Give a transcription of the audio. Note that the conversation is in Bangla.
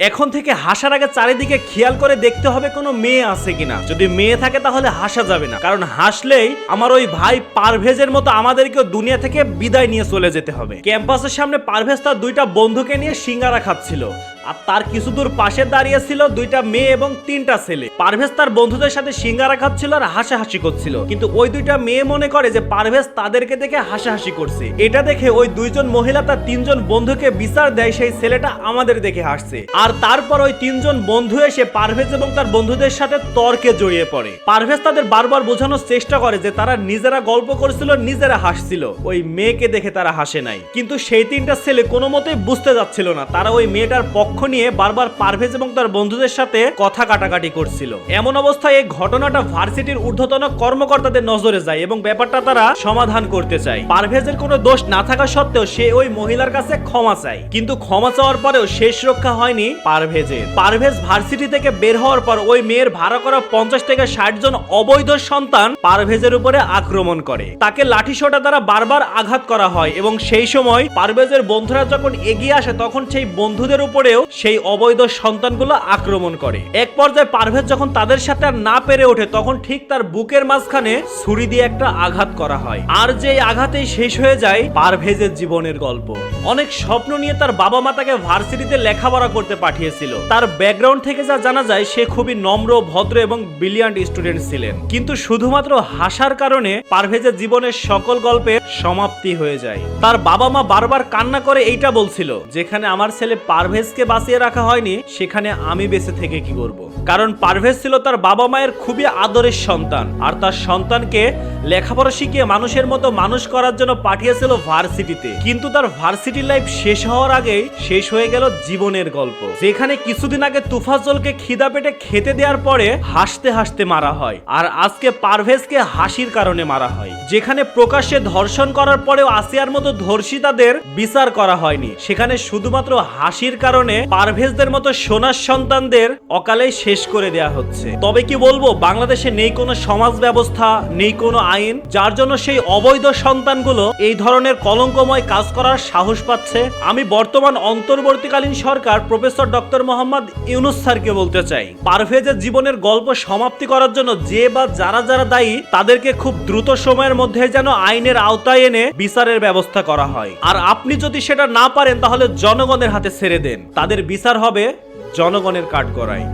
এখন থেকে হাসার আগে চারিদিকে খেয়াল করে দেখতে হবে কোনো মেয়ে আছে কিনা। যদি মেয়ে থাকে তাহলে হাসা যাবে না। কারণ হাসলেই আমার ওই ভাই পারভেজের মতো আমাদেরকেও দুনিয়া থেকে বিদায় নিয়ে চলে যেতে হবে। ক্যাম্পাসের সামনে পারভেজ তার দুইটা বন্ধুকে নিয়ে সিঙ্গারা খাচ্ছিল। আর তার কিছু দূর পাশে দাঁড়িয়ে ছিল দুইটা মেয়ে এবং তিনটা ছেলে। পারভেজ তার বন্ধুদের সাথে সিঙ্গারা খাচ্ছিল আর হাসাহাসি করছিল। কিন্তু ওই দুইটা মেয়ে মনে করে যে পারভেজ তাদেরকে দেখে হাসাহাসি করছে। এটা দেখে ওই দুইজন মহিলা তার তিনজন বন্ধুকে বিচার দেয়, সেই ছেলেটা আমাদের দেখে হাসছে। আর তারপর ওই তিনজন বন্ধু এসে পারভেজ এবং তার বন্ধুদের সাথে তর্কে জড়িয়ে পড়ে। পারভেজ তাদের বারবার বোঝানোর চেষ্টা করে যে তারা নিজেরা গল্প করছিল, নিজেরা হাসছিল। ওই মেয়েকে দেখে তারা হাসে নাই। কিন্তু সেই তিনটা ছেলে কোনো মতেই বুঝতে যাচ্ছিল না। তারা ওই মেয়েটার পক্ষ নিয়ে বারবার পারভেজ এবং তার বন্ধুদের সাথে কথা কাটাকাটি করছিল। এমন অবস্থায় এই ঘটনাটা ভার্সিটির ঊর্ধ্বতন কর্মকর্তাদের নজরে যায় এবং ব্যাপারটা তারা সমাধান করতে চায়। পারভেজের কোনো দোষ না থাকা সত্ত্বেও সে ওই মহিলার কাছে ক্ষমা চায়। কিন্তু ক্ষমা চাওয়ার পরেও শেষ রক্ষা হয়নি পারভেজের। পারভেজ ভার্সিটি থেকে বের হওয়ার পর ওই মেয়ের ভাড়া করা পঞ্চাশ থেকে ষাট জন অবৈধ সন্তান পারভেজের উপরে আক্রমণ করে। তাকে লাঠিসোটা দ্বারা বারবার আঘাত করা হয় এবং সেই সময় পারভেজের বন্ধুরা যখন এগিয়ে আসে, তখন সেই বন্ধুদের উপরেও সেই অবৈধ সন্তানগুলো আক্রমণ করে। এক পর্যায়ে পারভেজ যখন তাদের সাথে আর না পেরে ওঠে, তখন ঠিক তার বুকের মাঝখানে ছুরি দিয়ে একটা আঘাত করা হয়। আর যে আঘাতেই শেষ হয়ে যায়, পারভেজের জীবনের গল্প। অনেক স্বপ্ন নিয়ে তার বাবা মা তাকে ভার্সিটিতে লেখাপড়া করতে পাঠিয়েছিল। তার ব্যাকগ্রাউন্ড থেকে যা জানা যায়, সে খুবই নম্র, ভদ্র এবং ব্রিলিয়ান্ট স্টুডেন্ট ছিলেন। কিন্তু শুধুমাত্র হাসার কারণে পারভেজের জীবনের সকল গল্পের সমাপ্তি হয়ে যায়। তার বাবা মা বারবার কান্না করে এইটা বলছিল, যেখানে আমার ছেলে পারভেজকে বাঁচিয়ে রাখা হয়নি, সেখানে আমি বেঁচে থেকে কি করব? কারণ পারভেজ ছিল তার বাবা মায়ের খুবই আদরের সন্তান, আর তার সন্তানকে লেখাপড়া শিখিয়ে মানুষের মতো মানুষ করার জন্য পাঠিয়েছিল ভার্সিটিতে। কিন্তু তার ভার্সিটি লাইফ শেষ হওয়ার আগেই শেষ হয়ে গেল জীবনের গল্প। যেখানে কিছুদিন আগে তুফাজলকে খিদা পেটে খেতে দেওয়ার পরে হাসতে হাসতে মারা হয়, আর আজকে পারভেজকে হাসির কারণে মারা হয়। যেখানে প্রকাশ্যে ধর্ষণ করার পরেও আসিয়ার মতো ধর্ষিতাদের বিচার করা হয়নি, সেখানে শুধুমাত্র হাসির কারণে পারভেজদের মতো সোনার সন্তানদের অকালেই শেষ করে দেয়া হচ্ছে। তবে কি বলব, বাংলাদেশে নেই কোনো সমাজ ব্যবস্থা, নেই কোনো আইন, যার জন্য সেই অবৈধ সন্তানগুলো এই ধরনের কলঙ্কময় কাজ করার সাহস পাচ্ছে। আমি বর্তমান অন্তর্বর্তীকালীন সরকার প্রফেসর ডক্টর মোহাম্মদ ইউনুস স্যারকে বলতে চাই, পারভেজের জীবনের গল্প সমাপ্তি করার জন্য যে বা যারা যারা দায়ী, তাদেরকে খুব দ্রুত সময়ের মধ্যে যেন আইনের আওতায় এনে বিচারের ব্যবস্থা করা হয়। আর আপনি যদি সেটা না পারেন, তাহলে জনগণের হাতে ছেড়ে দেন। তাদের বিচার হবে জনগণের কাঠগড়ায়।